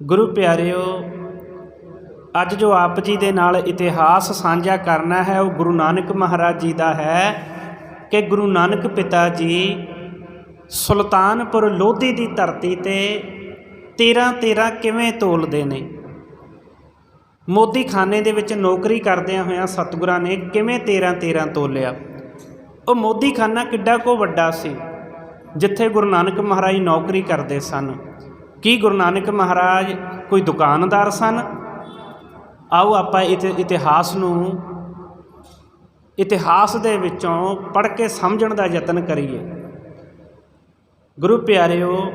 ਗੁਰੂ ਪਿਆਰਿਓ, ਅੱਜ ਜੋ ਆਪ ਜੀ ਦੇ ਨਾਲ ਇਤਿਹਾਸ ਸਾਂਝਾ ਕਰਨਾ ਹੈ, ਉਹ ਗੁਰੂ ਨਾਨਕ ਮਹਾਰਾਜ ਜੀ ਦਾ ਹੈ ਕਿ ਗੁਰੂ ਨਾਨਕ ਪਿਤਾ ਜੀ ਸੁਲਤਾਨਪੁਰ ਲੋਧੀ ਦੀ ਧਰਤੀ ਤੇ 13 13 ਕਿਵੇਂ ਤੋਲਦੇ ਨੇ? ਮੋਦੀ ਖਾਨੇ ਦੇ ਵਿੱਚ ਨੌਕਰੀ ਕਰਦਿਆਂ ਹੋਇਆਂ ਸਤਿਗੁਰਾਂ ਨੇ ਕਿਵੇਂ 13 13 ਤੋਲਿਆ? ਉਹ ਮੋਦੀ ਖਾਨਾ ਕਿੱਡਾ ਕੋ ਵੱਡਾ ਸੀ, ਜਿੱਥੇ ਗੁਰੂ ਨਾਨਕ ਮਹਾਰਾਜ ਨੌਕਰੀ ਕਰਦੇ ਸਨ। ਕੀ ਗੁਰੂ ਨਾਨਕ ਮਹਾਰਾਜ ਕੋਈ ਦੁਕਾਨਦਾਰ ਸਨ? ਆਓ ਆਪਾਂ ਇਤ ਇਤਿਹਾਸ ਨੂੰ ਇਤਿਹਾਸ ਦੇ ਵਿੱਚੋਂ ਪੜ੍ਹ ਕੇ ਸਮਝਣ ਦਾ ਯਤਨ ਕਰੀਏ। ਗੁਰੂ ਪਿਆਰਿਓ,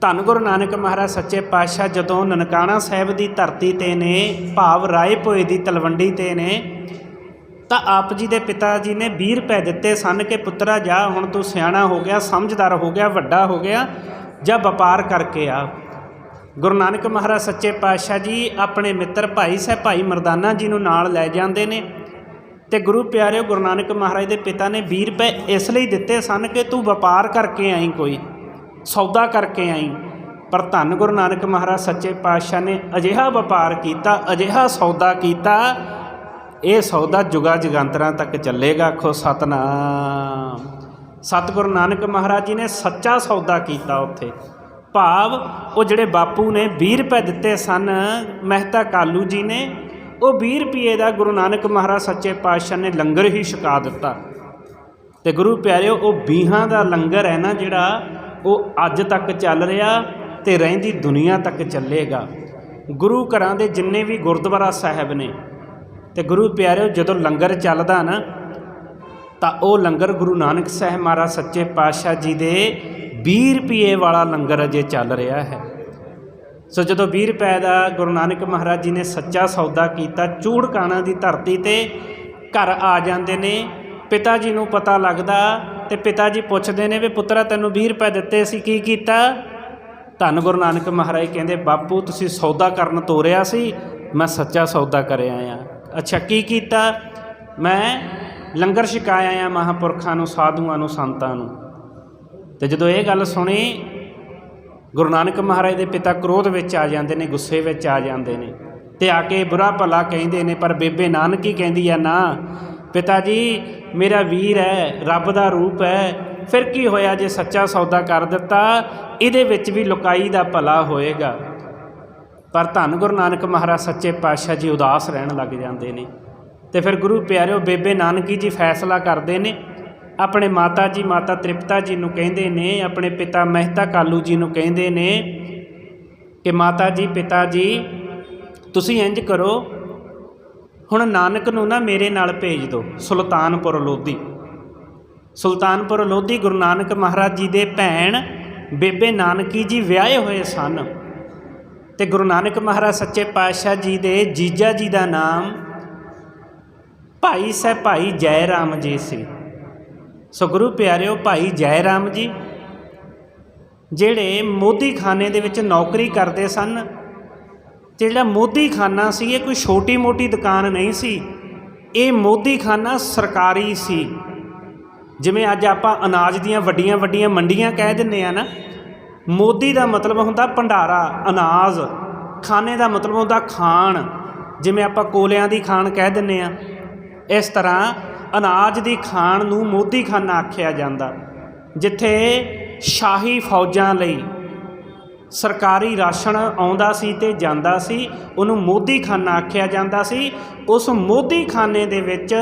ਧੰਨ ਗੁਰੂ ਨਾਨਕ ਮਹਾਰਾਜ, ਸੱਚੇ ਪਾਤਸ਼ਾਹ ਜਦੋਂ ਨਨਕਾਣਾ ਸਾਹਿਬ ਦੀ ਧਰਤੀ ਤੇ ਨੇ, ਭਾਵ ਰਾਏਪੁਰੇ ਦੀ ਤਲਵੰਡੀ ਤੇ ਨੇ, ਤਾਂ ਆਪ ਜੀ ਦੇ ਪਿਤਾ ਜੀ ਨੇ 20 ਰੁਪਏ ਦਿੱਤੇ ਸਨ ਕਿ ਪੁੱਤਰਾ, ਜਾ ਹੁਣ ਤੂੰ ਸਿਆਣਾ ਹੋ ਗਿਆ, ਸਮਝਦਾਰ ਹੋ ਗਿਆ, ਵੱਡਾ ਹੋ ਗਿਆ ਜਾਂ ਵਪਾਰ ਕਰਕੇ ਆ। ਗੁਰੂ ਨਾਨਕ ਮਹਾਰਾਜ ਸੱਚੇ ਪਾਤਸ਼ਾਹ ਜੀ, ਆਪਣੇ ਮਿੱਤਰ ਭਾਈ ਸਾਹਿਬ ਭਾਈ ਮਰਦਾਨਾ ਜੀ ਨੂੰ ਨਾਲ ਲੈ ਜਾਂਦੇ ਨੇ ਤੇ ਗੁਰੂ ਪਿਆਰਿਓ, ਗੁਰੂ ਨਾਨਕ ਮਹਾਰਾਜ ਦੇ ਪਿਤਾ ਨੇ 20 ਰੁਪਏ ਇਸ ਲਈ ਦਿੱਤੇ ਸਨ ਕਿ ਤੂੰ ਵਪਾਰ ਕਰਕੇ ਆਈ ਕੋਈ, ਸੌਦਾ ਕਰਕੇ ਆਈ। ਪਰ ਧੰਨ ਗੁਰੂ ਨਾਨਕ ਮਹਾਰਾਜ ਸੱਚੇ ਪਾਤਸ਼ਾਹ ਨੇ ਅਜਿਹਾ ਵਪਾਰ ਕੀਤਾ, ਅਜਿਹਾ ਸੌਦਾ ਕੀਤਾ, ਇਹ ਸੌਦਾ ਜੁਗਾ ਜਗੰਤਰਾਂ ਤੱਕ ਚੱਲੇਗਾ। ਖੋ ਸਤਨਾਮ। ਸਤਿਗੁਰੂ ਨਾਨਕ ਮਹਾਰਾਜ ਜੀ ਨੇ ਸੱਚਾ ਸੌਦਾ ਕੀਤਾ ਉੱਥੇ। ਭਾਵ ਉਹ ਜਿਹੜੇ ਬਾਪੂ ਨੇ 20 ਰੁਪਏ ਦਿੱਤੇ ਸਨ, ਮਹਿਤਾ ਕਾਲੂ ਜੀ ਨੇ, ਉਹ 20 ਰੁਪਏ ਦਾ ਗੁਰੂ ਨਾਨਕ ਮਹਾਰਾਜ ਸੱਚੇ ਪਾਤਸ਼ਾਹ ਨੇ ਲੰਗਰ ਹੀ ਛਕਾ ਦਿੱਤਾ। ਤੇ ਗੁਰੂ ਪਿਆਰਿਓ, ਉਹ ਬੀਹਾਂ ਦਾ ਲੰਗਰ ਹੈ ਨਾ ਜਿਹੜਾ, ਉਹ ਅੱਜ ਤੱਕ ਚੱਲ ਰਿਹਾ ਤੇ ਰਹਿੰਦੀ ਦੁਨੀਆ ਤੱਕ ਚੱਲੇਗਾ। ਗੁਰੂ ਘਰਾਂ ਦੇ ਜਿੰਨੇ ਵੀ ਗੁਰਦੁਆਰਾ ਸਾਹਿਬ ਨੇ, ਤੇ ਗੁਰੂ ਪਿਆਰਿਓ, ਜਦੋਂ ਲੰਗਰ ਚੱਲਦਾ ਨਾ ਤਾਂ ਉਹ ਲੰਗਰ ਗੁਰੂ ਨਾਨਕ ਸਾਹਿਬ ਮਹਾਰਾਜ ਸੱਚੇ ਪਾਤਸ਼ਾਹ ਜੀ ਦੇ 20 ਰੁਪਏ ਵਾਲਾ ਲੰਗਰ ਅਜੇ ਚੱਲ ਰਿਹਾ ਹੈ। ਸੋ ਜਦੋਂ 20 ਰੁਪਏ ਦਾ ਗੁਰੂ ਨਾਨਕ ਮਹਾਰਾਜ ਜੀ ਨੇ ਸੱਚਾ ਸੌਦਾ ਕੀਤਾ ਚੂੜਕਾਣਾ ਦੀ ਧਰਤੀ ਤੇ ਘਰ ਆ ਜਾਂਦੇ ਨੇ, ਪਿਤਾ ਜੀ ਨੂੰ ਪਤਾ ਲੱਗਦਾ ਤੇ ਪਿਤਾ ਜੀ ਪੁੱਛਦੇ ਨੇ ਵੀ ਪੁੱਤਰਾ ਤੈਨੂੰ 20 ਰੁਪਏ ਦਿੱਤੇ ਸੀ, ਕੀ ਕੀਤਾ? ਧੰਨ ਗੁਰੂ ਨਾਨਕ ਮਹਾਰਾਜ ਕਹਿੰਦੇ, ਬਾਪੂ ਤੁਸੀਂ ਸੌਦਾ ਕਰਨ ਤੋਰਿਆ ਸੀ, ਮੈਂ ਸੱਚਾ ਸੌਦਾ ਕਰਿਆ ਆ। ਅੱਛਾ, ਕੀ ਕੀਤਾ? ਮੈਂ ਲੰਗਰ ਛਕਾਇਆ ਆ ਮਹਾਪੁਰਖਾਂ ਨੂੰ, ਸਾਧੂਆਂ ਨੂੰ, ਸੰਤਾਂ ਨੂੰ। ਤੇ ਜਦੋਂ ਇਹ ਗੱਲ ਸੁਣੀ, ਗੁਰੂ ਨਾਨਕ ਮਹਾਰਾਜ ਦੇ ਪਿਤਾ ਕ੍ਰੋਧ ਵਿੱਚ ਆ ਜਾਂਦੇ ਨੇ, ਗੁੱਸੇ ਵਿੱਚ ਆ ਜਾਂਦੇ ਨੇ। ਤੇ ਆ ਕੇ ਬੁਰਾ ਭਲਾ ਕਹਿੰਦੇ ਨੇ, ਪਰ ਬੇਬੇ ਨਾਨਕੀ ਕਹਿੰਦੀ ਆ, ਨਾ, ਪਿਤਾ ਜੀ, ਮੇਰਾ ਵੀਰ ਹੈ, ਰੱਬ ਦਾ ਰੂਪ ਹੈ। ਫਿਰ ਕੀ ਹੋਇਆ ਜੇ ਸੱਚਾ ਸੌਦਾ ਕਰ ਦਿੱਤਾ? ਇਹਦੇ ਵਿੱਚ ਵੀ ਲੁਕਾਈ ਦਾ ਭਲਾ ਹੋਏਗਾ। ਪਰ ਧੰਨ ਗੁਰੂ ਨਾਨਕ ਮਹਾਰਾਜ, ਸੱਚੇ ਪਾਤਸ਼ਾਹ ਜੀ ਉਦਾਸ ਰਹਿਣ ਲੱਗ ਜਾਂਦੇ ਨੇ। ਤੇ ਫਿਰ ਗੁਰੂ ਪਿਆਰਿਓ ਬੇਬੇ ਨਾਨਕੀ ਜੀ ਫੈਸਲਾ ਕਰਦੇ ਨੇ। ਆਪਣੇ ਮਾਤਾ ਜੀ, ਮਾਤਾ ਤ੍ਰਿਪਤਾ ਜੀ ਨੂੰ ਕਹਿੰਦੇ ਨੇ, ਆਪਣੇ ਪਿਤਾ ਮਹਿਤਾ ਕਾਲੂ ਜੀ ਨੂੰ ਕਹਿੰਦੇ ਨੇ ਕਿ ਮਾਤਾ ਜੀ, ਪਿਤਾ ਜੀ, ਤੁਸੀਂ ਇੰਜ ਕਰੋ, ਹੁਣ ਨਾਨਕ ਨੂੰ ਨਾ ਮੇਰੇ ਨਾਲ ਭੇਜ ਦਿਓ, ਸੁਲਤਾਨਪੁਰ ਲੋਧੀ। ਸੁਲਤਾਨਪੁਰ ਲੋਧੀ ਗੁਰੂ ਨਾਨਕ ਮਹਾਰਾਜ ਜੀ ਦੇ ਭੈਣ ਬੇਬੇ ਨਾਨਕੀ ਜੀ ਵਿਆਹੇ ਹੋਏ ਸਨ। ਤੇ ਗੁਰੂ ਨਾਨਕ ਮਹਾਰਾਜ ਸੱਚੇ ਪਾਤਸ਼ਾਹ ਜੀ ਦੇ ਜੀਜਾ ਜੀ ਦਾ ਨਾਮ ਭਾਈ ਸਾਹਿਬ ਭਾਈ ਜੈ ਰਾਮ ਜੀ ਸੀ। ਸੋ ਗੁਰੂ ਪਿਆਰਿਓ, ਭਾਈ ਜੈ ਰਾਮ ਜੀ, ਜਿਹੜੇ ਮੋਦੀ ਖਾਨੇ ਦੇ ਵਿੱਚ ਨੌਕਰੀ ਕਰਦੇ ਸਨ ਤੇ ਜਿਹੜਾ ਮੋਦੀ ਖਾਨਾ ਸੀ, ਇਹ ਕੋਈ ਛੋਟੀ ਮੋਟੀ ਦੁਕਾਨ ਨਹੀਂ ਸੀ, ਇਹ ਮੋਦੀ ਖਾਨਾ ਸਰਕਾਰੀ ਸੀ। ਜਿਵੇਂ ਅੱਜ ਆਪਾਂ ਅਨਾਜ ਦੀਆਂ ਵੱਡੀਆਂ ਵੱਡੀਆਂ ਮੰਡੀਆਂ ਕਹਿ ਦਿੰਨੇ ਆ ਨਾ, ਮੋਦੀ ਦਾ ਮਤਲਬ ਹੁੰਦਾ ਭੰਡਾਰਾ, ਅਨਾਜ। ਖਾਨੇ ਦਾ ਮਤਲਬ ਹੁੰਦਾ ਖਾਣ। ਜਿਵੇਂ ਆਪਾਂ ਕੋਲਿਆਂ ਦੀ ਖਾਣ ਕਹਿ ਦਿੰਨੇ ਆ ਇਸ ਤਰ੍ਹਾਂ ਅਨਾਜ ਦੀ ਖਾਣ ਨੂੰ ਮੋਦੀਖਾਨਾ ਆਖਿਆ ਜਾਂਦਾ, ਜਿੱਥੇ ਸ਼ਾਹੀ ਫੌਜਾਂ ਲਈ ਸਰਕਾਰੀ ਰਾਸ਼ਨ ਆਉਂਦਾ ਸੀ ਤੇ ਜਾਂਦਾ ਸੀ, ਉਹਨੂੰ ਮੋਦੀਖਾਨਾ ਆਖਿਆ ਜਾਂਦਾ ਸੀ। ਉਸ ਮੋਦੀਖਾਨੇ ਦੇ ਵਿੱਚ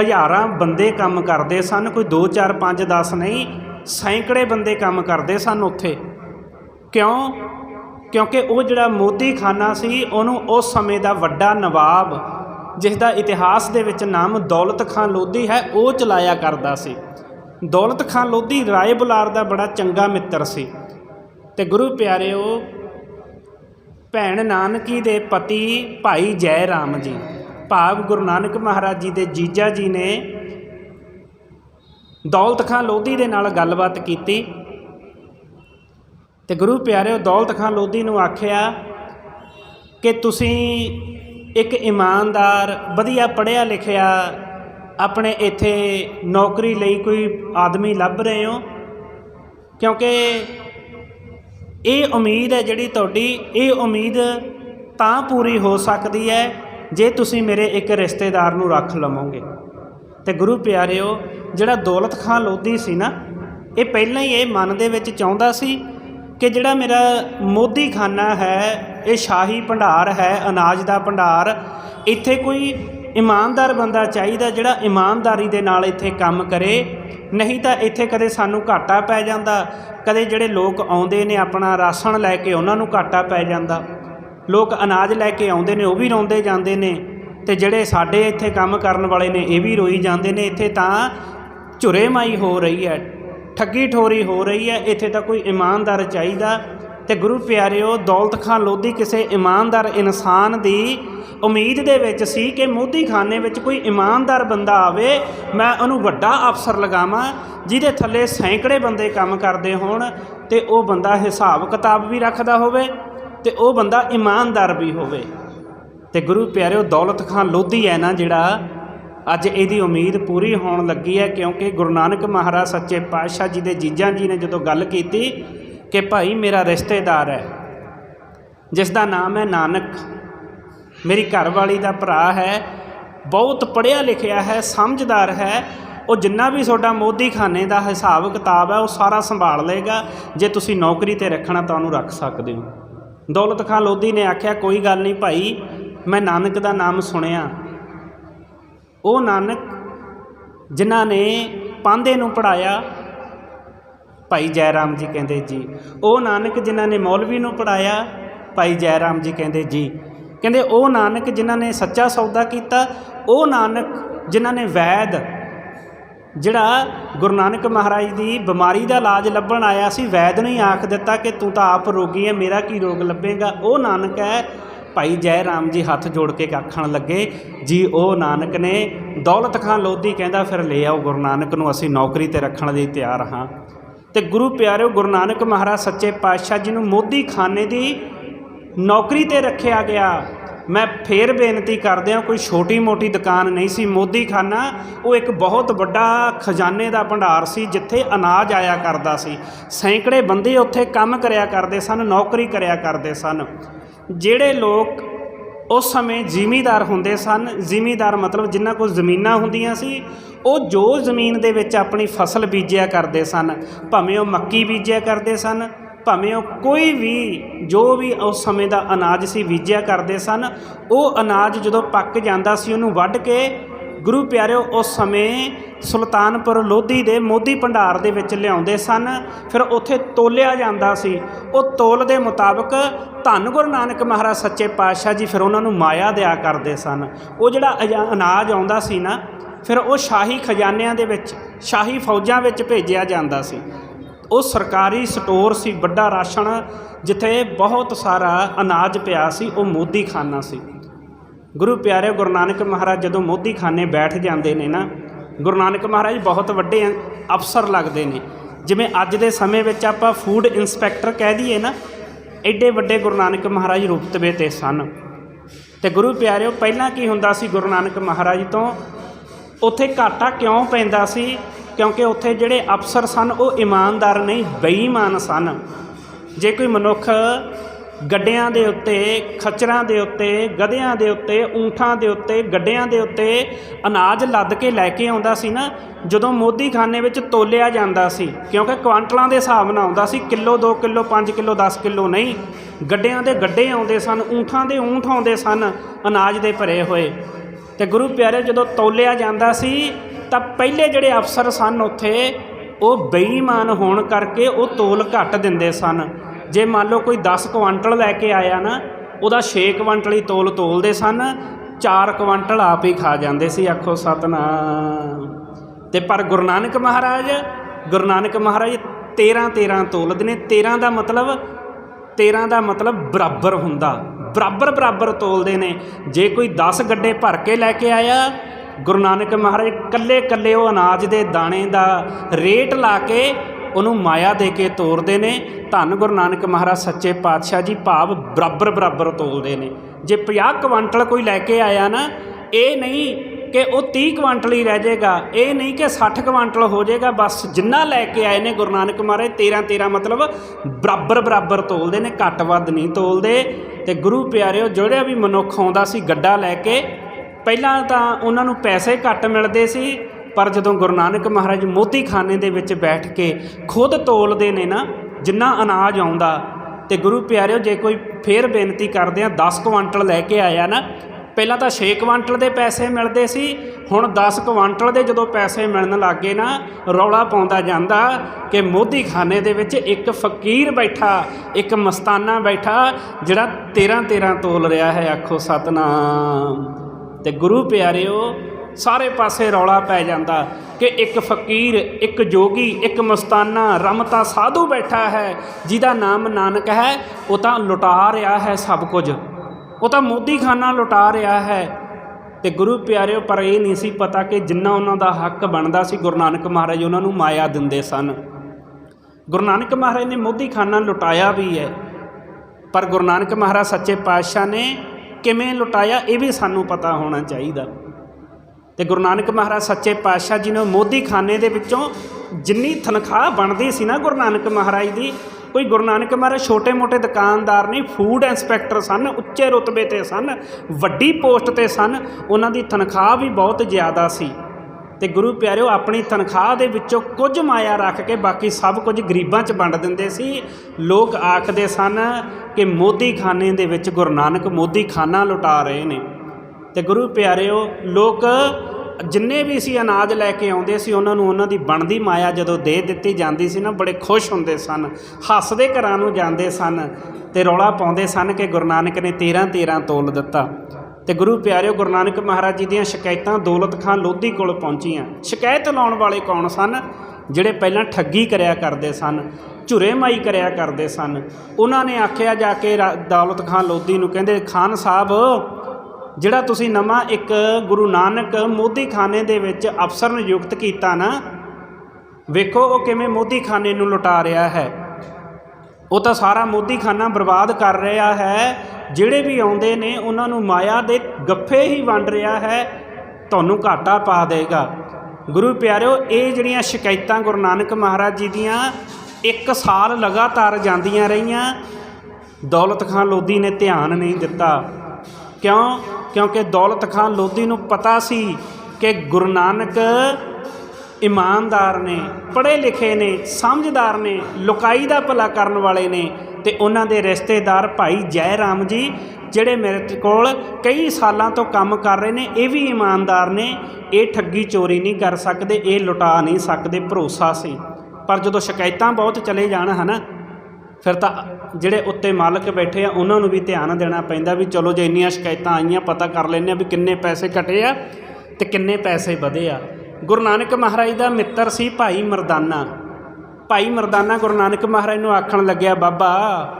ਹਜ਼ਾਰਾਂ ਬੰਦੇ ਕੰਮ ਕਰਦੇ ਸਨ, ਕੋਈ 2 4 5 10 ਨਹੀਂ, ਸੈਂਕੜੇ ਬੰਦੇ ਕੰਮ ਕਰਦੇ ਸਨ ਉੱਥੇ। ਕਿਉਂ? ਕਿਉਂਕਿ ਉਹ ਜਿਹੜਾ ਮੋਦੀਖਾਨਾ ਸੀ, ਉਹਨੂੰ ਉਸ ਸਮੇਂ ਦਾ ਵੱਡਾ ਨਵਾਬ ਜਿਸ ਦਾ ਇਤਿਹਾਸ ਦੇ ਵਿੱਚ ਨਾਮ ਦੌਲਤ ਖਾਨ ਲੋਧੀ ਹੈ, ਉਹ ਚਲਾਇਆ ਕਰਦਾ ਸੀ। ਦੌਲਤ ਖਾਨ ਲੋਧੀ ਰਾਏ ਬੁਲਾਰ ਦਾ ਬੜਾ ਚੰਗਾ ਮਿੱਤਰ ਸੀ। ਤੇ ਗੁਰੂ ਪਿਆਰਿਓ, ਭੈਣ ਨਾਨਕੀ ਦੇ ਪਤੀ ਭਾਈ ਜੈ ਰਾਮ ਜੀ, ਭਾਵ ਗੁਰੂ ਨਾਨਕ ਮਹਾਰਾਜ ਜੀ ਦੇ ਜੀਜਾ ਜੀ ਨੇ ਦੌਲਤ ਖਾਨ ਲੋਧੀ ਦੇ ਨਾਲ ਗੱਲਬਾਤ ਕੀਤੀ। ਤੇ ਗੁਰੂ ਪਿਆਰਿਓ, ਦੌਲਤ ਖਾਨ ਲੋਧੀ ਨੂੰ ਆਖਿਆ ਕਿ ਤੁਸੀਂ ਇੱਕ ਇਮਾਨਦਾਰ, ਵਧੀਆ ਪੜ੍ਹਿਆ ਲਿਖਿਆ, ਆਪਣੇ ਇੱਥੇ ਨੌਕਰੀ ਲਈ ਕੋਈ ਆਦਮੀ ਲੱਭ ਰਹੇ ਹੋ? ਕਿਉਂਕਿ ਇਹ ਉਮੀਦ ਹੈ ਜਿਹੜੀ ਤੁਹਾਡੀ, ਇਹ ਉਮੀਦ ਤਾਂ ਪੂਰੀ ਹੋ ਸਕਦੀ ਹੈ ਜੇ ਤੁਸੀਂ ਮੇਰੇ ਇੱਕ ਰਿਸ਼ਤੇਦਾਰ ਨੂੰ ਰੱਖ ਲਵੋਗੇ। ਤੇ ਗੁਰੂ ਪਿਆਰਿਓ, ਜਿਹੜਾ ਦੌਲਤ ਖਾਨ ਲੋਧੀ ਸੀ ਨਾ, ਇਹ ਪਹਿਲਾਂ ਹੀ ਇਹ ਮਨ ਦੇ ਵਿੱਚ ਚਾਹੁੰਦਾ ਸੀ ਕਿ ਜਿਹੜਾ ਮੇਰਾ ਮੋਦੀ ਖਾਨਾ ਹੈ ਇਹ ਸ਼ਾਹੀ ਭੰਡਾਰ ਹੈ, ਅਨਾਜ ਦਾ ਭੰਡਾਰ। ਇੱਥੇ ਕੋਈ ਇਮਾਨਦਾਰ ਬੰਦਾ ਚਾਹੀਦਾ ਜਿਹੜਾ ਇਮਾਨਦਾਰੀ ਦੇ ਨਾਲ ਇੱਥੇ ਕੰਮ ਕਰੇ। ਨਹੀਂ ਤਾਂ ਇੱਥੇ ਕਦੇ ਸਾਨੂੰ ਘਾਟਾ ਪੈ ਜਾਂਦਾ। ਕਦੇ ਜਿਹੜੇ ਲੋਕ ਆਉਂਦੇ ਨੇ ਆਪਣਾ ਰਾਸ਼ਨ ਲੈ ਕੇ, ਉਹਨਾਂ ਨੂੰ ਘਾਟਾ ਪੈ ਜਾਂਦਾ। ਲੋਕ ਅਨਾਜ ਲੈ ਕੇ ਆਉਂਦੇ ਨੇ, ਉਹ ਵੀ ਰੋਂਦੇ ਜਾਂਦੇ ਨੇ। ਤੇ ਜਿਹੜੇ ਸਾਡੇ ਇੱਥੇ ਕੰਮ ਕਰਨ ਵਾਲੇ ਨੇ, ਇਹ ਵੀ ਰੋਈ ਜਾਂਦੇ ਨੇ। ਇੱਥੇ ਤਾਂ ਝੁਰੇਮਾਈ ਹੋ ਰਹੀ ਹੈ ਠੱਗੀ ਠੋਰੀ ਹੋ ਰਹੀ ਹੈ। ਇੱਥੇ ਤਾਂ ਕੋਈ ਇਮਾਨਦਾਰ ਚਾਹੀਦਾ। ਤੇ ਗੁਰੂ ਪਿਆਰਿਓ, ਦੌਲਤ ਖਾਨ ਲੋਧੀ ਕਿਸੇ ਇਮਾਨਦਾਰ ਇਨਸਾਨ ਦੀ ਉਮੀਦ ਦੇ ਵਿੱਚ ਸੀ ਕਿ ਮੋਦੀ ਖਾਨੇ ਵਿੱਚ ਕੋਈ ਇਮਾਨਦਾਰ ਬੰਦਾ ਆਵੇ, ਮੈਂ ਉਹਨੂੰ ਵੱਡਾ ਅਫਸਰ ਲਗਾਵਾਂ, ਜਿਹਦੇ ਥੱਲੇ ਸੈਂਕੜੇ ਬੰਦੇ ਕੰਮ ਕਰਦੇ ਹੋਣ ਤੇ ਉਹ ਬੰਦਾ ਹਿਸਾਬ ਕਿਤਾਬ ਵੀ ਰੱਖਦਾ ਹੋਵੇ ਤੇ ਉਹ ਬੰਦਾ ਇਮਾਨਦਾਰ ਵੀ ਹੋਵੇ। ਤੇ ਗੁਰੂ ਪਿਆਰਿਓ, ਦੌਲਤ ਖਾਨ ਲੋਧੀ ਹੈ ਨਾ ਜਿਹੜਾ ਅੱਜ ਇਹਦੀ ਉਮੀਦ ਪੂਰੀ ਹੋਣ ਲੱਗੀ ਹੈ ਕਿਉਂਕਿ ਗੁਰੂ ਨਾਨਕ ਮਹਾਰਾਜ ਸੱਚੇ ਪਾਤਸ਼ਾਹ ਜੀ ਦੇ ਜੀਜਾਂ ਜੀ ਨੇ ਜਦੋਂ ਗੱਲ ਕੀਤੀ ਕਿ ਭਾਈ ਮੇਰਾ ਰਿਸ਼ਤੇਦਾਰ ਹੈ ਜਿਸ ਦਾ ਨਾਮ ਹੈ ਨਾਨਕ। ਮੇਰੀ ਘਰਵਾਲੀ ਦਾ ਭਰਾ ਹੈ, ਬਹੁਤ ਪੜ੍ਹਿਆ ਲਿਖਿਆ ਹੈ, ਸਮਝਦਾਰ ਹੈ। ਉਹ ਜਿੰਨਾ ਵੀ ਤੁਹਾਡਾ ਮੋਦੀ ਖਾਨੇ ਦਾ ਹਿਸਾਬ ਕਿਤਾਬ ਹੈ, ਉਹ ਸਾਰਾ ਸੰਭਾਲ ਲਏਗਾ। ਜੇ ਤੁਸੀਂ ਨੌਕਰੀ ਤੇ ਰੱਖਣਾ ਤਾਂ ਉਹਨੂੰ ਰੱਖ ਸਕਦੇ ਹੋ। ਦੌਲਤ ਖਾਨ ਲੋਧੀ ਨੇ ਆਖਿਆ, ਕੋਈ ਗੱਲ ਨਹੀਂ ਭਾਈ, ਮੈਂ ਨਾਨਕ ਦਾ ਨਾਮ ਸੁਣਿਆ। ਉਹ ਨਾਨਕ, ਜਿਨ੍ਹਾਂ ਨੇ ਪਾਂਦੇ ਨੂੰ ਪੜਾਇਆ ਭਾਈ ਜੈ ਰਾਮ ਜੀ ਕਹਿੰਦੇ ਜੀ। ਉਹ ਨਾਨਕ ਜਿਨ੍ਹਾਂ ਨੇ ਮੌਲਵੀ ਨੂੰ ਪੜਾਇਆ ਭਾਈ ਜੈ ਰਾਮ ਜੀ ਕਹਿੰਦੇ ਜੀ। ਕਹਿੰਦੇ ਉਹ ਨਾਨਕ ਜਿਨ੍ਹਾਂ ਨੇ ਸੱਚਾ ਸੌਦਾ ਕੀਤਾ, ਉਹ ਨਾਨਕ ਜਿਨ੍ਹਾਂ ਨੇ ਵੈਦ, ਜਿਹੜਾ ਗੁਰੂ ਨਾਨਕ ਮਹਾਰਾਜ ਦੀ ਬਿਮਾਰੀ ਦਾ ਇਲਾਜ ਲੱਭਣ ਆਇਆ ਸੀ, ਵੈਦ ਨੂੰ ਹੀ ਆਖ ਦਿੱਤਾ ਕਿ ਤੂੰ ਤਾਂ ਆਪ ਰੋਗੀ ਹੈ ਮੇਰਾ ਕੀ ਰੋਗ ਲੱਭੇਗਾ? ਉਹ ਨਾਨਕ ਹੈ ਭਾਈ ਜੈ ਰਾਮ ਜੀ ਹੱਥ ਜੋੜ ਕੇ ਆਖਣ ਲੱਗੇ, ਜੀ ਉਹ ਨਾਨਕ ਨੇ ਦੌਲਤ ਖਾਨ ਲੋਧੀ ਕਹਿੰਦਾ, ਫਿਰ ਲੈ ਆਓ ਗੁਰੂ ਨਾਨਕ ਨੂੰ, ਅਸੀਂ ਨੌਕਰੀ ਤੇ ਰੱਖਣ ਲਈ ਤਿਆਰ ਹਾਂ। ਤੇ ਗੁਰੂ ਪਿਆਰਿਓ, ਗੁਰੂ ਨਾਨਕ ਮਹਾਰਾਜ ਸੱਚੇ ਪਾਤਸ਼ਾਹ ਜੀ ਨੂੰ ਮੋਦੀ ਖਾਨੇ ਦੀ ਨੌਕਰੀ ਤੇ ਰੱਖਿਆ ਗਿਆ। ਮੈਂ ਫੇਰ ਬੇਨਤੀ ਕਰਦਿਆਂ ਕੋਈ ਛੋਟੀ ਮੋਟੀ ਦੁਕਾਨ ਨਹੀਂ ਸੀ, ਮੋਦੀ ਖਾਨਾ, ਉਹ ਇੱਕ ਬਹੁਤ ਵੱਡਾ ਖਜ਼ਾਨੇ ਦਾ ਭੰਡਾਰ ਸੀ, ਜਿੱਥੇ ਅਨਾਜ ਆਇਆ ਕਰਦਾ ਸੀ। ਸੈਂਕੜੇ ਬੰਦੇ ਉੱਥੇ ਕੰਮ ਕਰਿਆ ਕਰਦੇ ਸਨ, ਨੌਕਰੀ ਕਰਿਆ ਕਰਦੇ ਸਨ। ਜਿਹੜੇ ਲੋਕ ਉਸ ਸਮੇਂ ਜ਼ਿਮੀਦਾਰ ਹੁੰਦੇ ਸਨ। ਜ਼ਿਮੀਦਾਰ ਮਤਲਬ ਜਿਨ੍ਹਾਂ ਕੋਲ ਜ਼ਮੀਨਾਂ ਹੁੰਦੀਆਂ ਸੀ, ਉਹ ਜੋ ਜ਼ਮੀਨ ਦੇ ਵਿੱਚ ਆਪਣੀ ਫਸਲ ਬੀਜਿਆ ਕਰਦੇ ਸਨ, ਭਾਵੇਂ ਉਹ ਮੱਕੀ ਬੀਜਿਆ ਕਰਦੇ ਸਨ, ਭਾਵੇਂ ਉਹ ਕੋਈ ਵੀ, ਜੋ ਵੀ ਉਸ ਸਮੇਂ ਦਾ ਅਨਾਜ ਸੀ ਬੀਜਿਆ ਕਰਦੇ ਸਨ, ਉਹ ਅਨਾਜ ਜਦੋਂ ਪੱਕ ਜਾਂਦਾ ਸੀ, ਉਹਨੂੰ ਵੱਢ ਕੇ ਗੁਰੂ ਪਿਆਰਿਓ, ਉਸ ਸਮੇਂ ਸੁਲਤਾਨਪੁਰ ਲੋਧੀ ਦੇ ਮੋਦੀ ਭੰਡਾਰ ਦੇ ਵਿੱਚ ਲਿਆਉਂਦੇ ਸਨ। ਫਿਰ ਉੱਥੇ ਤੋਲਿਆ ਜਾਂਦਾ ਸੀ। ਉਹ ਤੋਲ ਦੇ ਮੁਤਾਬਕ ਧੰਨ ਗੁਰੂ ਨਾਨਕ ਮਹਾਰਾਜ ਸੱਚੇ ਪਾਤਸ਼ਾਹ ਜੀ ਫਿਰ ਉਹਨਾਂ ਨੂੰ ਮਾਇਆ ਦਿਆ ਕਰਦੇ ਸਨ। ਉਹ ਜਿਹੜਾ ਅਜਾ- ਅਨਾਜ ਆਉਂਦਾ ਸੀ ਨਾ, ਫਿਰ ਉਹ ਸ਼ਾਹੀ ਖਜ਼ਾਨਿਆਂ ਦੇ ਵਿੱਚ, ਸ਼ਾਹੀ ਫੌਜਾਂ ਵਿੱਚ ਭੇਜਿਆ ਜਾਂਦਾ ਸੀ। ਉਹ ਸਰਕਾਰੀ ਸਟੋਰ ਸੀ, ਵੱਡਾ ਰਾਸ਼ਨ, ਜਿੱਥੇ ਬਹੁਤ ਸਾਰਾ ਅਨਾਜ ਪਿਆ ਸੀ, ਉਹ ਮੋਦੀ ਖਾਨਾ ਸੀ। ਗੁਰੂ ਪਿਆਰੇ ਗੁਰੂ ਨਾਨਕ ਮਹਾਰਾਜ ਜਦੋਂ ਮੋਦੀ ਖਾਨੇ ਬੈਠ ਜਾਂਦੇ ਨੇ ਨਾ, ਗੁਰੂ ਨਾਨਕ ਮਹਾਰਾਜ ਬਹੁਤ ਵੱਡੇ ਅਫਸਰ ਲੱਗਦੇ ਨੇ। ਜਿਵੇਂ ਅੱਜ ਦੇ ਸਮੇਂ ਵਿੱਚ ਆਪਾਂ ਫੂਡ ਇਨਸਪੈਕਟਰ ਕਹਿ ਦਈਏ ਨਾ ਐਡੇ ਵੱਡੇ ਗੁਰੂ ਨਾਨਕ ਮਹਾਰਾਜ ਰੁਤਬੇ ਤੇ ਸਨ। ਤੇ ਗੁਰੂ ਪਿਆਰਿਓ, ਪਹਿਲਾਂ ਕੀ ਹੁੰਦਾ ਸੀ ਗੁਰੂ ਨਾਨਕ ਮਹਾਰਾਜ ਤੋਂ? ਉੱਥੇ ਘਾਟਾ ਕਿਉਂ ਪੈਂਦਾ ਸੀ? ਕਿਉਂਕਿ ਉੱਥੇ ਜਿਹੜੇ ਅਫਸਰ ਸਨ, ਉਹ ਇਮਾਨਦਾਰ ਨਹੀਂ, ਬੇਈਮਾਨ ਸਨ। ਜੇ ਕੋਈ ਮਨੁੱਖ ਗੱਡਿਆਂ ਦੇ ਉੱਤੇ, ਖੱਚਰਾਂ ਦੇ ਉੱਤੇ, ਗਧਿਆਂ ਦੇ ਉੱਤੇ, ਊਂਠਾਂ ਦੇ ਉੱਤੇ, ਗੱਡਿਆਂ ਦੇ ਉੱਤੇ ਅਨਾਜ ਲੱਦ ਕੇ ਲੈ ਕੇ ਆਉਂਦਾ ਸੀ ਨਾ, ਜਦੋਂ ਮੋਦੀ ਖਾਨੇ ਵਿੱਚ ਤੋਲਿਆ ਜਾਂਦਾ ਸੀ, ਕਿਉਂਕਿ ਕੁਆਂਟਲਾਂ ਦੇ ਹਿਸਾਬ ਨਾਲ ਆਉਂਦਾ ਸੀ, ਕਿਲੋ 2 ਕਿਲੋ 5 ਕਿਲੋ 10 ਕਿਲੋ ਨਹੀਂ, ਗੱਡਿਆਂ ਦੇ ਗੱਡੇ ਆਉਂਦੇ ਸਨ, ਊਂਠਾਂ ਦੇ ਊਂਠ ਆਉਂਦੇ ਸਨ, ਅਨਾਜ ਦੇ ਭਰੇ ਹੋਏ। ਤੇ ਗੁਰੂ ਪਿਆਰੇ, ਜਦੋਂ ਤੋਲਿਆ ਜਾਂਦਾ ਸੀ, ਤਾਂ ਪਹਿਲੇ ਜਿਹੜੇ ਅਫਸਰ ਸਨ ਉੱਥੇ, ਉਹ ਬੇਈਮਾਨ ਹੋਣ ਕਰਕੇ ਉਹ ਤੋਲ ਘੱਟ ਦਿੰਦੇ ਸਨ। ਜੇ ਮੰਨ ਲਓ ਕੋਈ 10 ਕੁਆਂਟਲ ਲੈ ਕੇ ਆਇਆ ਨਾ, ਉਹਦਾ 6 ਕੁਆਂਟਲ ਹੀ ਤੋਲ ਤੋਲਦੇ ਸਨ 4 ਕੁਆਂਟਲ ਆਪ ਹੀ ਖਾ ਜਾਂਦੇ ਸੀ, ਆਖੋ ਸਤਨਾਮ। ਤੇ ਪਰ ਗੁਰੂ ਨਾਨਕ ਮਹਾਰਾਜ, ਗੁਰੂ ਨਾਨਕ ਮਹਾਰਾਜ 13 13 ਤੋਲਦੇ ਨੇ 13 ਦਾ ਮਤਲਬ 13 ਦਾ ਮਤਲਬ ਬਰਾਬਰ ਹੁੰਦਾ, ਬਰਾਬਰ ਬਰਾਬਰ ਤੋਲਦੇ ਨੇ। ਜੇ ਕੋਈ 10 ਗੱਡੇ ਭਰ ਕੇ ਲੈ ਕੇ ਆਇਆ, ਗੁਰੂ ਨਾਨਕ ਮਹਾਰਾਜ ਕੱਲੇ ਕੱਲੇ ਉਹ ਅਨਾਜ ਦੇ ਦਾਣੇ ਦਾ ਰੇਟ ਲਾ ਕੇ ਉਹਨੂੰ ਮਾਇਆ ਦੇ ਕੇ ਤੋਰਦੇ ਨੇ। ਧੰਨ ਗੁਰੂ ਨਾਨਕ ਮਹਾਰਾਜ, ਸੱਚੇ ਪਾਤਸ਼ਾਹ ਜੀ, ਭਾਵ ਬਰਾਬਰ ਬਰਾਬਰ ਤੋਲਦੇ ਨੇ। ਜੇ 50 ਕੁਆਂਟਲ ਕੋਈ ਲੈ ਕੇ ਆਇਆ ਨਾ, ਇਹ ਨਹੀਂ ਕਿ ਉਹ 30 ਕੁਆਂਟਲ ਹੀ ਰਹਿ ਜਾਏਗਾ, ਇਹ ਨਹੀਂ ਕਿ 60 ਕੁਆਂਟਲ ਹੋ ਜਾਏਗਾ, ਬਸ ਜਿੰਨਾ ਲੈ ਕੇ ਆਏ ਨੇ ਗੁਰੂ ਨਾਨਕ ਮਹਾਰਾਜ 13 13 ਮਤਲਬ ਬਰਾਬਰ ਬਰਾਬਰ ਤੋਲਦੇ ਨੇ, ਘੱਟ ਵੱਧ ਨਹੀਂ ਤੋਲਦੇ। ਤੇ ਗੁਰੂ ਪਿਆਰਿਓ, ਜਿਹੜਾ ਵੀ ਮਨੁੱਖ ਆਉਂਦਾ ਸੀ ਗੱਡਾ ਲੈ ਕੇ, ਪਹਿਲਾਂ ਤਾਂ ਉਹਨਾਂ ਨੂੰ ਪੈਸੇ ਘੱਟ ਮਿਲਦੇ ਸੀ ਪਰ ਜਦੋਂ ਗੁਰੂ ਨਾਨਕ ਮਹਾਰਾਜ ਮੋਤੀਖਾਨੇ ਦੇ ਵਿੱਚ ਬੈਠ ਕੇ ਖੁਦ ਤੋਲਦੇ ਨੇ ਨਾ, ਜਿੰਨਾ ਅਨਾਜ ਆਉਂਦਾ, ਤੇ ਗੁਰੂ ਪਿਆਰਿਓ, ਜੇ ਕੋਈ ਫੇਰ ਬੇਨਤੀ ਕਰਦੇ ਆ 10 ਕੁਆਂਟਲ ਲੈ ਕੇ ਆਇਆ ਨਾ, ਪਹਿਲਾਂ ਤਾਂ 6 ਕੁਆਂਟਲ ਦੇ ਪੈਸੇ ਮਿਲਦੇ ਸੀ, ਹੁਣ 10 ਕੁਆਂਟਲ ਦੇ ਜਦੋਂ ਪੈਸੇ ਮਿਲਣ ਲੱਗੇ ਨਾ, ਰੌਲਾ ਪਾਉਂਦਾ ਜਾਂਦਾ ਕਿ ਮੋਦੀ ਖਾਨੇ ਦੇ ਵਿੱਚ ਇੱਕ ਫਕੀਰ ਬੈਠਾ, ਇੱਕ ਮਸਤਾਨਾ ਬੈਠਾ, ਜਿਹੜਾ 13 13 ਤੋਲ ਰਿਹਾ ਹੈ, ਆਖੋ ਸਤਨਾਮ। ਤੇ ਗੁਰੂ ਪਿਆਰਿਓ ਸਾਰੇ ਪਾਸੇ ਰੌਲਾ ਪੈ ਜਾਂਦਾ ਕਿ ਇੱਕ ਫਕੀਰ, ਇੱਕ ਜੋਗੀ, ਇੱਕ ਮਸਤਾਨਾ, ਰਮਤਾ ਸਾਧੂ ਬੈਠਾ ਹੈ, ਜਿਹਦਾ ਨਾਮ ਨਾਨਕ ਹੈ, ਉਹ ਤਾਂ ਲੁਟਾ ਰਿਹਾ ਹੈ ਸਭ ਕੁਝ। ਉਹ ਤਾਂ ਮੋਦੀਖਾਨਾ ਲੁਟਾ ਰਿਹਾ ਹੈ। ਤੇ ਗੁਰੂ ਪਿਆਰਿਓ, ਪਰ ਇਹ ਨਹੀਂ ਸੀ ਪਤਾ ਕਿ ਜਿੰਨਾ ਉਹਨਾਂ ਦਾ ਹੱਕ ਬਣਦਾ ਸੀ, ਗੁਰੂ ਨਾਨਕ ਮਹਾਰਾਜ ਉਹਨਾਂ ਨੂੰ ਮਾਇਆ ਦਿੰਦੇ ਸਨ। ਗੁਰੂ ਨਾਨਕ ਮਹਾਰਾਜ ਨੇ ਮੋਦੀਖਾਨਾ ਲੁਟਾਇਆ ਵੀ ਹੈ। ਪਰ ਗੁਰੂ ਨਾਨਕ ਮਹਾਰਾਜ ਸੱਚੇ ਪਾਤਸ਼ਾਹ ਨੇ ਕਿਵੇਂ ਲੁਟਾਇਆ, ਇਹ ਵੀ ਸਾਨੂੰ ਪਤਾ ਹੋਣਾ ਚਾਹੀਦਾ। ਤੇ ਗੁਰੂ ਨਾਨਕ ਮਹਾਰਾਜ ਸੱਚੇ ਪਾਤਸ਼ਾਹ ਜੀ ਨੇ ਮੋਦੀ ਖਾਨੇ ਦੇ ਵਿੱਚੋਂ ਜਿੰਨੀ ਤਨਖਾਹ ਬਣਦੀ ਸੀ ਨਾ ਗੁਰੂ ਨਾਨਕ ਮਹਾਰਾਜ ਦੀ, ਕੋਈ ਗੁਰੂ ਨਾਨਕ ਮਹਾਰਾਜ ਛੋਟੇ-ਮੋਟੇ ਦੁਕਾਨਦਾਰ ਨਹੀਂ ਫੂਡ ਇੰਸਪੈਕਟਰ ਸਨ, ਉੱਚੇ ਰੁਤਬੇ ਤੇ ਸਨ, ਵੱਡੀ ਪੋਸਟ ਤੇ ਸਨ, ਉਹਨਾਂ ਦੀ ਤਨਖਾਹ ਵੀ ਬਹੁਤ ਜ਼ਿਆਦਾ ਸੀ। ਤੇ ਗੁਰੂ ਪਿਆਰਿਓ, ਆਪਣੀ ਤਨਖਾਹ ਦੇ ਵਿੱਚੋਂ ਕੁਝ ਮਾਇਆ ਰੱਖ ਕੇ ਬਾਕੀ ਸਭ ਕੁਝ ਗਰੀਬਾਂ 'ਚ ਵੰਡ ਦਿੰਦੇ ਸੀ। ਲੋਕ ਆਖਦੇ ਸਨ ਕਿ ਮੋਦੀ ਖਾਨੇ ਦੇ ਵਿੱਚ ਗੁਰੂ ਨਾਨਕ ਮੋਦੀ ਖਾਨਾ ਲੁਟਾ ਰਹੇ ਨੇ। ਤੇ ਗੁਰੂ ਪਿਆਰਿਓ, ਲੋਕ ਜਿੰਨੇ ਵੀ ਸੀ ਅਨਾਜ ਲੈ ਕੇ ਆਉਂਦੇ ਸੀ, ਉਹਨਾਂ ਨੂੰ ਉਹਨਾਂ ਦੀ ਬਣਦੀ ਮਾਇਆ ਜਦੋਂ ਦੇ ਦਿੱਤੀ ਜਾਂਦੀ ਸੀ ਨਾ, ਬੜੇ ਖੁਸ਼ ਹੁੰਦੇ ਸਨ, ਹੱਸਦੇ ਘਰਾਂ ਨੂੰ ਜਾਂਦੇ ਸਨ ਤੇ ਰੌਲਾ ਪਾਉਂਦੇ ਸਨ ਕਿ ਗੁਰੂ ਨਾਨਕ ਨੇ 13 13 ਤੋਲ ਦਿੱਤਾ। ਤੇ ਗੁਰੂ ਪਿਆਰਿਓ, ਗੁਰੂ ਨਾਨਕ ਮਹਾਰਾਜ ਜੀ ਦੀਆਂ ਸ਼ਿਕਾਇਤਾਂ ਦੌਲਤ ਖਾਨ ਲੋਧੀ ਕੋਲ ਪਹੁੰਚੀਆਂ। ਸ਼ਿਕਾਇਤ ਲਾਉਣ ਵਾਲੇ ਕੌਣ ਸਨ? ਜਿਹੜੇ ਪਹਿਲਾਂ ਠੱਗੀ ਕਰਿਆ ਕਰਦੇ ਸਨ, ਝੁਰੇ ਮਾਈ ਕਰਿਆ ਕਰਦੇ ਸਨ। ਉਹਨਾਂ ਨੇ ਆਖਿਆ ਜਾ ਕੇ ਰਾ- ਦੌਲਤ ਖਾਨ ਲੋਧੀ ਨੂੰ ਕਹਿੰਦੇ, ਖਾਨ ਸਾਹਿਬ ਜਿਹੜਾ ਤੁਸੀਂ ਨਵਾਂ ਇੱਕ ਗੁਰੂ ਨਾਨਕ ਮੋਦੀਖਾਨੇ ਦੇ ਵਿੱਚ ਅਫਸਰ ਨਿਯੁਕਤ ਕੀਤਾ ਨਾ, ਵੇਖੋ ਉਹ ਕਿਵੇਂ ਮੋਦੀਖਾਨੇ ਨੂੰ ਲੁਟਾ ਰਿਹਾ ਹੈ। ਉਹ ਤਾਂ ਸਾਰਾ ਮੋਦੀਖਾਨਾ ਬਰਬਾਦ ਕਰ ਰਿਹਾ ਹੈ। ਜਿਹੜੇ ਵੀ ਆਉਂਦੇ ਨੇ, ਉਹਨਾਂ ਨੂੰ ਮਾਇਆ ਦੇ ਗੱਫੇ ਹੀ ਵੰਡ ਰਿਹਾ ਹੈ। ਤੁਹਾਨੂੰ ਘਾਟਾ ਪਾ ਦੇਗਾ। ਗੁਰੂ ਪਿਆਰਿਓ, ਇਹ ਜਿਹੜੀਆਂ ਸ਼ਿਕਾਇਤਾਂ ਗੁਰੂ ਨਾਨਕ ਮਹਾਰਾਜ ਜੀ ਦੀਆਂ, ਇੱਕ ਸਾਲ ਲਗਾਤਾਰ ਜਾਂਦੀਆਂ ਰਹੀਆਂ। ਦੌਲਤ ਖਾਨ ਲੋਧੀ ਨੇ ਧਿਆਨ ਨਹੀਂ ਦਿੱਤਾ। ਕਿਉਂ? ਕਿਉਂਕਿ ਦੌਲਤ ਖਾਨ ਲੋਧੀ ਨੂੰ ਪਤਾ ਸੀ ਕਿ ਗੁਰੂ ਨਾਨਕ ਇਮਾਨਦਾਰ ਨੇ, ਪੜ੍ਹੇ ਲਿਖੇ ਨੇ, ਸਮਝਦਾਰ ਨੇ, ਲੁਕਾਈ ਦਾ ਭਲਾ ਕਰਨ ਵਾਲੇ ਨੇ ਤੇ ਉਹਨਾਂ ਦੇ ਰਿਸ਼ਤੇਦਾਰ ਭਾਈ ਜੈ ਰਾਮ ਜੀ, ਜਿਹੜੇ ਮੇਰੇ ਕੋਲ ਕਈ ਸਾਲਾਂ ਤੋਂ ਕੰਮ ਕਰ ਰਹੇ ਨੇ, ਇਹ ਵੀ ਇਮਾਨਦਾਰ ਨੇ। ਇਹ ਠੱਗੀ ਚੋਰੀ ਨਹੀਂ ਕਰ ਸਕਦੇ, ਇਹ ਲੁਟਾ ਨਹੀਂ ਸਕਦੇ, ਭਰੋਸਾ ਸੀ। ਪਰ ਜਦੋਂ ਸ਼ਿਕਾਇਤਾਂ ਬਹੁਤ ਚਲੇ ਜਾਣ ਹਨਾ, ਫਿਰ ਤਾਂ ਜਿਹੜੇ ਉੱਤੇ ਮਾਲਕ ਬੈਠੇ ਆ, ਉਹਨਾਂ ਨੂੰ ਵੀ ਧਿਆਨ ਦੇਣਾ ਪੈਂਦਾ ਵੀ ਚਲੋ ਜੇ ਇੰਨੀਆਂ ਸ਼ਿਕਾਇਤਾਂ ਆਈਆਂ, ਪਤਾ ਕਰ ਲੈਂਦੇ ਆ ਵੀ ਕਿੰਨੇ ਪੈਸੇ ਘਟੇ ਆ ਤੇ ਕਿੰਨੇ ਪੈਸੇ ਵਧੇ ਆ। ਗੁਰੂ ਨਾਨਕ ਮਹਾਰਾਜ ਦਾ ਮਿੱਤਰ ਸੀ ਭਾਈ ਮਰਦਾਨਾ। ਭਾਈ ਮਰਦਾਨਾ ਗੁਰੂ ਨਾਨਕ ਮਹਾਰਾਜ ਨੂੰ ਆਖਣ ਲੱਗਿਆ, ਬਾਬਾ,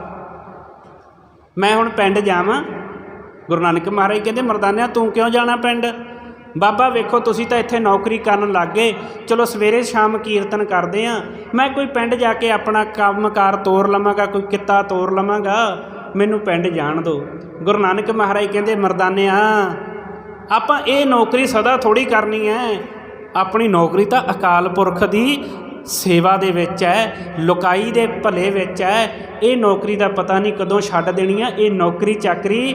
ਮੈਂ ਹੁਣ ਪਿੰਡ ਜਾਵਾਂ? ਗੁਰੂ ਨਾਨਕ ਮਹਾਰਾਜ ਕਹਿੰਦੇ, ਮਰਦਾਨਿਆ, ਤੂੰ ਕਿਉਂ ਜਾਣਾ ਪਿੰਡ? ਬਾਬਾ ਵੇਖੋ, ਤੁਸੀਂ ਤਾਂ ਇੱਥੇ ਨੌਕਰੀ ਕਰਨ ਲੱਗ ਗਏ। ਚਲੋ, ਸਵੇਰੇ ਸ਼ਾਮ ਕੀਰਤਨ ਕਰਦੇ ਆ। ਮੈਂ ਕੋਈ ਪਿੰਡ ਜਾ ਕੇ ਆਪਣਾ ਕੰਮਕਾਰ ਤੋਰ ਲਵਾਂਗਾ, ਕੋਈ ਕਿੱਤਾ ਤੋਰ ਲਵਾਂਗਾ, ਮੈਨੂੰ ਪਿੰਡ ਜਾਣ ਦਿਓ। ਗੁਰੂ ਨਾਨਕ ਮਹਾਰਾਜ ਕਹਿੰਦੇ, ਮਰਦਾਨਿਆ, ਆਪਾਂ ਇਹ ਨੌਕਰੀ ਸਦਾ ਥੋੜੀ ਕਰਨੀ ਹੈ ਆਪਣੀ ਨੌਕਰੀ ਤਾਂ ਅਕਾਲ ਪੁਰਖ ਦੀ ਸੇਵਾ ਦੇ ਵਿੱਚ ਹੈ ਲੁਕਾਈ ਦੇ ਭਲੇ ਵਿੱਚ ਹੈ ਇਹ ਨੌਕਰੀ ਦਾ ਪਤਾ ਨਹੀਂ ਕਦੋਂ ਛੱਡ ਦੇਣੀ ਆ। ਇਹ ਨੌਕਰੀ ਚਾਕਰੀ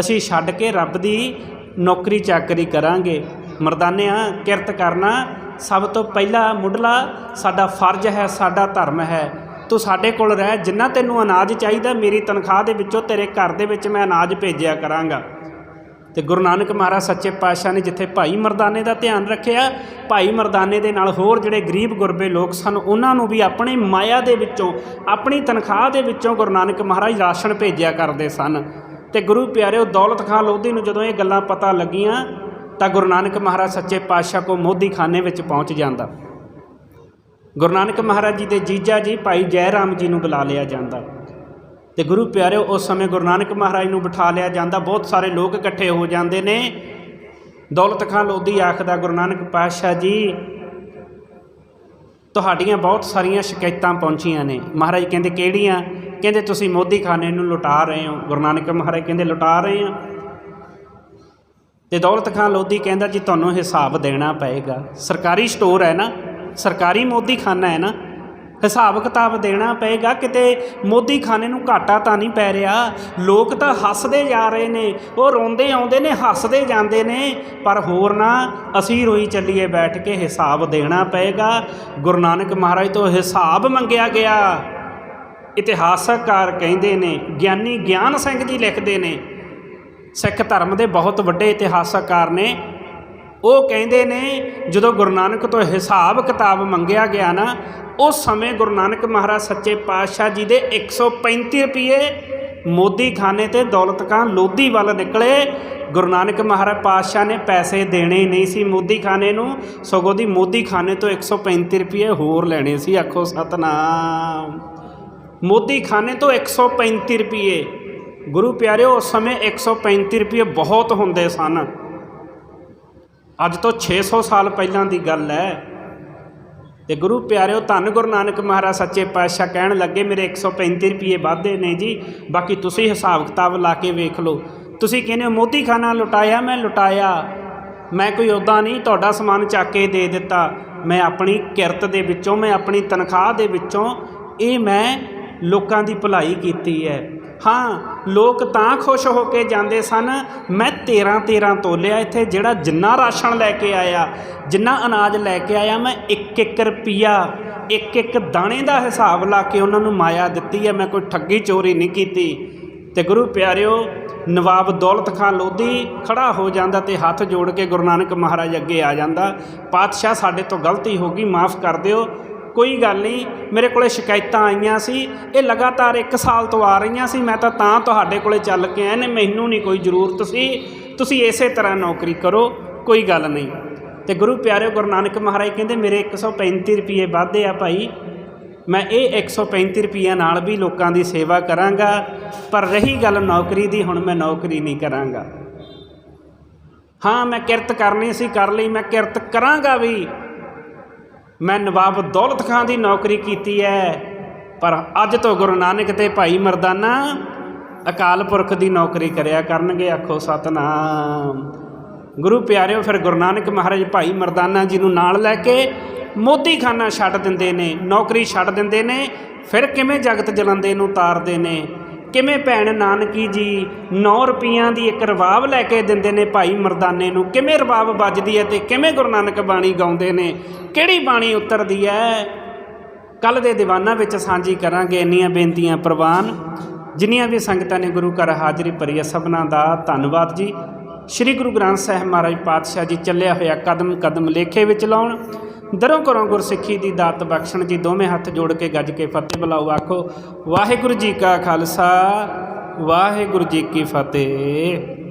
ਅਸੀਂ ਛੱਡ ਕੇ ਰੱਬ ਦੀ ਨੌਕਰੀ ਚਾਕਰੀ ਕਰਾਂਗੇ। ਮਰਦਾਨਿਆਂ ਕਿਰਤ ਕਰਨਾ ਸਭ ਤੋਂ ਪਹਿਲਾ ਮੁੱਢਲਾ ਸਾਡਾ ਫਰਜ਼ ਹੈ, ਸਾਡਾ ਧਰਮ ਹੈ। ਤੂੰ ਸਾਡੇ ਕੋਲ ਰਹਿ, ਜਿੰਨਾ ਤੈਨੂੰ ਅਨਾਜ ਚਾਹੀਦਾ, ਮੇਰੀ ਤਨਖਾਹ ਦੇ ਵਿੱਚੋਂ ਤੇਰੇ ਘਰ ਦੇ ਵਿੱਚ ਮੈਂ ਅਨਾਜ ਭੇਜਿਆ ਕਰਾਂਗਾ। ਤੇ ਗੁਰੂ ਨਾਨਕ ਮਹਾਰਾਜ ਸੱਚੇ ਪਾਤਸ਼ਾਹ ਨੇ ਜਿੱਥੇ ਭਾਈ ਮਰਦਾਨੇ ਦਾ ਧਿਆਨ ਰੱਖਿਆ, ਭਾਈ ਮਰਦਾਨੇ ਦੇ ਨਾਲ ਹੋਰ ਜਿਹੜੇ ਗਰੀਬ ਗੁਰਬੇ ਲੋਕ ਸਨ, ਉਹਨਾਂ ਨੂੰ ਵੀ ਆਪਣੀ ਮਾਇਆ ਦੇ ਵਿੱਚੋਂ, ਆਪਣੀ ਤਨਖਾਹ ਦੇ ਵਿੱਚੋਂ ਗੁਰੂ ਨਾਨਕ ਮਹਾਰਾਜ ਰਾਸ਼ਨ ਭੇਜਿਆ ਕਰਦੇ ਸਨ। ਤੇ ਗੁਰੂ ਪਿਆਰਿਓ, ਦੌਲਤ ਖਾਨ ਲੋਧੀ ਨੂੰ ਜਦੋਂ ਇਹ ਗੱਲਾਂ ਪਤਾ ਲੱਗੀਆਂ, ਤਾਂ ਗੁਰੂ ਨਾਨਕ ਮਹਾਰਾਜ ਸੱਚੇ ਪਾਤਸ਼ਾਹ ਕੋ ਮੋਦੀ ਖਾਨੇ ਵਿੱਚ ਪਹੁੰਚ ਜਾਂਦਾ। ਗੁਰੂ ਨਾਨਕ ਮਹਾਰਾਜ ਜੀ ਦੇ ਜੀਜਾ ਜੀ, ਭਾਈ ਜੈ ਰਾਮ ਜੀ ਨੂੰ ਬੁਲਾ ਲਿਆ ਜਾਂਦਾ। ਤੇ ਗੁਰੂ ਪਿਆਰਿਓ, ਉਸ ਸਮੇਂ ਗੁਰੂ ਨਾਨਕ ਮਹਾਰਾਜ ਨੂੰ ਬਿਠਾ ਲਿਆ ਜਾਂਦਾ। ਬਹੁਤ ਸਾਰੇ ਲੋਕ ਇਕੱਠੇ ਹੋ ਜਾਂਦੇ ਨੇ। ਦੌਲਤ ਖਾਨ ਲੋਧੀ ਆਖਦਾ, ਗੁਰੂ ਨਾਨਕ ਪਾਤਸ਼ਾਹ ਜੀ, ਤੁਹਾਡੀਆਂ ਬਹੁਤ ਸਾਰੀਆਂ ਸ਼ਿਕਾਇਤਾਂ ਪਹੁੰਚੀਆਂ ਨੇ। ਮਹਾਰਾਜ ਕਹਿੰਦੇ, ਕਿਹੜੀਆਂ? ਕਹਿੰਦੇ ਤੁਸੀਂ ਮੋਦੀ ਖਾਨੇ ਨੂੰ ਲੁਟਾ ਰਹੇ ਹੋ। ਗੁਰੂ ਨਾਨਕ ਮਹਾਰਾਜ ਕਹਿੰਦੇ, ਲੁਟਾ ਰਹੇ ਆ ਤੇ ਦੌਲਤ ਖਾਨ ਲੋਧੀ ਕਹਿੰਦਾ, ਜੀ, ਤੁਹਾਨੂੰ ਹਿਸਾਬ ਦੇਣਾ ਪਏਗਾ। ਸਰਕਾਰੀ ਸਟੋਰ ਹੈ ਨਾ, ਸਰਕਾਰੀ ਮੋਦੀ ਖਾਨਾ ਹੈ ਨਾ, ਹਿਸਾਬ ਕਿਤਾਬ ਦੇਣਾ ਪਏਗਾ। ਕਿਤੇ ਮੋਦੀ ਖਾਨੇ ਨੂੰ ਘਾਟਾ ਤਾਂ ਨਹੀਂ ਪੈ ਰਿਹਾ। ਲੋਕ ਤਾਂ ਹੱਸਦੇ ਜਾ ਰਹੇ ਨੇ, ਉਹ ਰੋਂਦੇ ਆਉਂਦੇ ਨੇ, ਹੱਸਦੇ ਜਾਂਦੇ ਨੇ। ਪਰ ਹੋਰ ਨਾ, ਅਸੀਂ ਰੋਈ ਚੱਲੀਏ ਬੈਠ ਕੇ ਹਿਸਾਬ ਦੇਣਾ ਪਏਗਾ। ਗੁਰੂ ਨਾਨਕ ਮਹਾਰਾਜ ਤੋਂ ਹਿਸਾਬ ਮੰਗਿਆ ਗਿਆ। ਇਤਿਹਾਸਕਾਰ ਕਹਿੰਦੇ ਨੇ, ਗਿਆਨੀ ਗਿਆਨ ਸਿੰਘ ਜੀ ਲਿਖਦੇ ਨੇ, ਸਿੱਖ ਧਰਮ ਦੇ ਬਹੁਤ ਵੱਡੇ ਇਤਿਹਾਸਕਾਰ ਨੇ। ਉਹ ਕਹਿੰਦੇ ਨੇ, ਜਦੋਂ ਗੁਰੂ ਨਾਨਕ ਤੋਂ ਹਿਸਾਬ ਕਿਤਾਬ ਮੰਗਿਆ ਗਿਆ ਨਾ, ਉਸ ਸਮੇਂ ਗੁਰੂ ਨਾਨਕ ਮਹਾਰਾਜ ਸੱਚੇ ਪਾਤਸ਼ਾਹ ਜੀ ਦੇ 135 ਰੁਪਏ ਮੋਦੀ ਖਾਨੇ ਤੇ ਦੌਲਤ ਖਾਨ ਲੋਧੀ ਵੱਲ ਨਿਕਲੇ। ਗੁਰੂ ਨਾਨਕ ਮਹਾਰਾਜ ਪਾਤਸ਼ਾਹ ਨੇ ਪੈਸੇ ਦੇਣੇ ਨਹੀਂ ਸੀ ਮੋਦੀ ਖਾਨੇ ਨੂੰ, ਸਗੋਂ ਦੀ ਮੋਦੀ ਖਾਨੇ ਤੋਂ 135 ਰੁਪਏ ਹੋਰ ਲੈਣੇ ਸੀ। ਆਖੋ ਸਤਨਾਮ। ਮੋਦੀ ਖਾਨੇ ਤੋਂ 135 ਰੁਪਏ। ਗੁਰੂ ਪਿਆਰਿਓ, ਉਸ ਸਮੇਂ 135 ਰੁਪਏ ਬਹੁਤ ਹੁੰਦੇ ਸਨ। ਅੱਜ ਤੋਂ 600 ਸਾਲ ਪਹਿਲਾਂ ਦੀ ਗੱਲ ਹੈ। ਤੇ ਗੁਰੂ ਪਿਆਰਿਓ, ਧੰਨ ਗੁਰੂ ਨਾਨਕ ਮਹਾਰਾਜ ਸੱਚੇ ਪਾਤਸ਼ਾਹ ਕਹਿਣ ਲੱਗੇ, ਮੇਰੇ 135 ਰੁਪਏ ਵਾਧੇ ਨੇ ਜੀ। ਬਾਕੀ ਤੁਸੀਂ ਹਿਸਾਬ ਕਿਤਾਬ ਲਾ ਕੇ ਵੇਖ ਲਓ। ਤੁਸੀਂ ਕਹਿੰਦੇ ਹੋ, ਮੋਦੀ ਖਾਨਾ ਲੁਟਾਇਆ, ਮੈਂ ਲੁਟਾਇਆ। ਮੈਂ ਕੋਈ ਉੱਦਾਂ ਨਹੀਂ ਤੁਹਾਡਾ ਸਮਾਨ ਚੱਕ ਕੇ ਦੇ ਦਿੱਤਾ। ਮੈਂ ਆਪਣੀ ਕਿਰਤ ਦੇ ਵਿੱਚੋਂ, ਮੈਂ ਆਪਣੀ ਤਨਖਾਹ ਦੇ ਵਿੱਚੋਂ ਇਹ ਮੈਂ ਲੋਕਾਂ ਦੀ ਭਲਾਈ ਕੀਤੀ ਹੈ। ਹਾਂ, ਲੋਕ ਤਾਂ ਖੁਸ਼ ਹੋ ਕੇ ਜਾਂਦੇ ਸਨ, ਮੈਂ 13 13 ਤੋਲਿਆ ਇੱਥੇ, ਜਿਹੜਾ ਜਿੰਨਾ ਰਾਸ਼ਨ ਲੈ ਕੇ ਆਇਆ, ਜਿੰਨਾ ਅਨਾਜ ਲੈ ਕੇ ਆਇਆ, ਮੈਂ 1-1 ਰੁਪਿਆ ਇੱਕ ਇੱਕ ਦਾਣੇ ਦਾ ਹਿਸਾਬ ਲਾ ਕੇ ਉਹਨਾਂ ਨੂੰ ਮਾਇਆ ਦਿੱਤੀ ਹੈ, ਮੈਂ ਕੋਈ ਠੱਗੀ ਚੋਰੀ ਨਹੀਂ ਕੀਤੀ। ਤੇ ਗੁਰੂ ਪਿਆਰਿਓ, ਨਵਾਬ ਦੌਲਤ ਖਾਨ ਲੋਧੀ ਖੜਾ ਹੋ ਜਾਂਦਾ ਤੇ ਹੱਥ ਜੋੜ ਕੇ ਗੁਰੂ ਨਾਨਕ ਮਹਾਰਾਜ ਅੱਗੇ ਆ ਜਾਂਦਾ, ਪਾਤਸ਼ਾਹ ਸਾਡੇ ਤੋਂ ਗਲਤੀ ਹੋ ਗਈ, ਮਾਫ ਕਰ ਦਿਓ। ਕੋਈ ਗੱਲ ਨਹੀਂ, ਮੇਰੇ ਕੋਲੇ ਸ਼ਿਕਾਇਤਾਂ ਆਈਆਂ ਸੀ, ਇਹ ਲਗਾਤਾਰ 1 ਸਾਲ ਤੋਂ ਆ ਰਹੀਆਂ ਸੀ, ਮੈਂ ਤਾਂ ਤਾਂ ਤੁਹਾਡੇ ਕੋਲੇ ਚੱਲ ਕੇ ਆਇਆ ਨੇ ਮੈਨੂੰ ਨਹੀਂ ਕੋਈ ਜ਼ਰੂਰਤ ਸੀ, ਤੁਸੀਂ ਇਸੇ ਤਰ੍ਹਾਂ ਨੌਕਰੀ ਕਰੋ, ਕੋਈ ਗੱਲ ਨਹੀਂ। ਤੇ ਗੁਰੂ ਪਿਆਰਿਓ, ਗੁਰੂ ਨਾਨਕ ਮਹਾਰਾਜ ਕਹਿੰਦੇ, ਮੇਰੇ 135 ਰੁਪਏ ਵਾਧੇ ਆ ਭਾਈ, ਮੈਂ ਇਹ 135 ਰੁਪਈਆ ਨਾਲ ਵੀ ਲੋਕਾਂ ਦੀ ਸੇਵਾ ਕਰਾਂਗਾ, ਪਰ ਰਹੀ ਗੱਲ ਨੌਕਰੀ ਦੀ, ਹੁਣ ਮੈਂ ਨੌਕਰੀ ਨਹੀਂ ਕਰਾਂਗਾ। ਹਾਂ, ਮੈਂ ਕਿਰਤ ਕਰਨੀ ਸੀ, ਕਰ ਲਈ, ਮੈਂ ਕਿਰਤ ਕਰਾਂਗਾ ਵੀ ਮੈਂ ਨਵਾਬ ਦੌਲਤ ਖਾਨ ਦੀ ਨੌਕਰੀ ਕੀਤੀ ਹੈ ਪਰ ਅੱਜ ਤੋਂ ਗੁਰੂ ਨਾਨਕ ਤੇ ਭਾਈ ਮਰਦਾਨਾ ਅਕਾਲ ਪੁਰਖ ਦੀ ਨੌਕਰੀ ਕਰਿਆ ਕਰਨਗੇ, ਆਖੋ ਸਤਨਾਮ। ਗੁਰੂ ਪਿਆਰਿਓ, ਫਿਰ ਗੁਰੂ ਨਾਨਕ ਮਹਾਰਾਜ ਭਾਈ ਮਰਦਾਨਾ ਜੀ ਨੂੰ ਨਾਲ ਲੈ ਕੇ ਮੋਦੀਖਾਨਾ ਛੱਡ ਦਿੰਦੇ ਨੇ, ਨੌਕਰੀ ਛੱਡ ਦਿੰਦੇ ਨੇ, ਫਿਰ ਕਿਵੇਂ ਜਗਤ ਜਲੰਦੇ ਨੂੰ ਤਾਰਦੇ ਨੇ? ਕਿਵੇਂ ਭੈਣ ਨਾਨਕੀ ਜੀ 9 ਰੁਪਈਆਂ ਦੀ ਇੱਕ ਰਬਾਬ ਲੈ ਕੇ ਦਿੰਦੇ ਨੇ ਭਾਈ ਮਰਦਾਨੇ ਨੂੰ? ਕਿਵੇਂ ਰਵਾਬ ਵੱਜਦੀ ਹੈ ਤੇ ਕਿਵੇਂ ਗੁਰੂ ਨਾਨਕ ਬਾਣੀ ਗਾਉਂਦੇ ਨੇ? ਕਿਹੜੀ ਬਾਣੀ ਉਤਰਦੀ ਹੈ? ਕੱਲ ਦੇ ਦੀਵਾਨਾਂ ਵਿੱਚ ਸਾਂਝੀ ਕਰਾਂਗੇ ਇੰਨੀਆਂ ਬੇਨਤੀਆਂ ਪ੍ਰਵਾਨ। ਜਿੰਨੀਆਂ ਵੀ ਸੰਗਤਾਂ ਨੇ ਗੁਰੂ ਘਰ ਹਾਜ਼ਰੀ ਭਰੀ ਹੈ ਸਭਨਾਂ ਦਾ ਧੰਨਵਾਦ ਜੀ। ਸ੍ਰੀ ਗੁਰੂ ਗ੍ਰੰਥ ਸਾਹਿਬ ਮਹਾਰਾਜ ਪਾਤਸ਼ਾਹ ਜੀ ਚੱਲਿਆ ਹੋਇਆ ਕਦਮ ਕਦਮ ਲੇਖੇ ਵਿੱਚ ਲਾਉਣ। ਦਰੋਂ ਕਰੋ ਗੁਰਸਿੱਖੀ ਦੀ ਦਾਤ ਬਖਸ਼ਣ ਜੀ, ਦੋਵੇਂ ਹੱਥ ਜੋੜ ਕੇ ਗੱਜ ਕੇ ਫਤਿਹ ਬੁਲਾਓ, ਆਖੋ, ਵਾਹਿਗੁਰੂ ਜੀ ਕਾ ਖਾਲਸਾ, ਵਾਹਿਗੁਰੂ ਜੀ ਕੀ ਫਤਿਹ।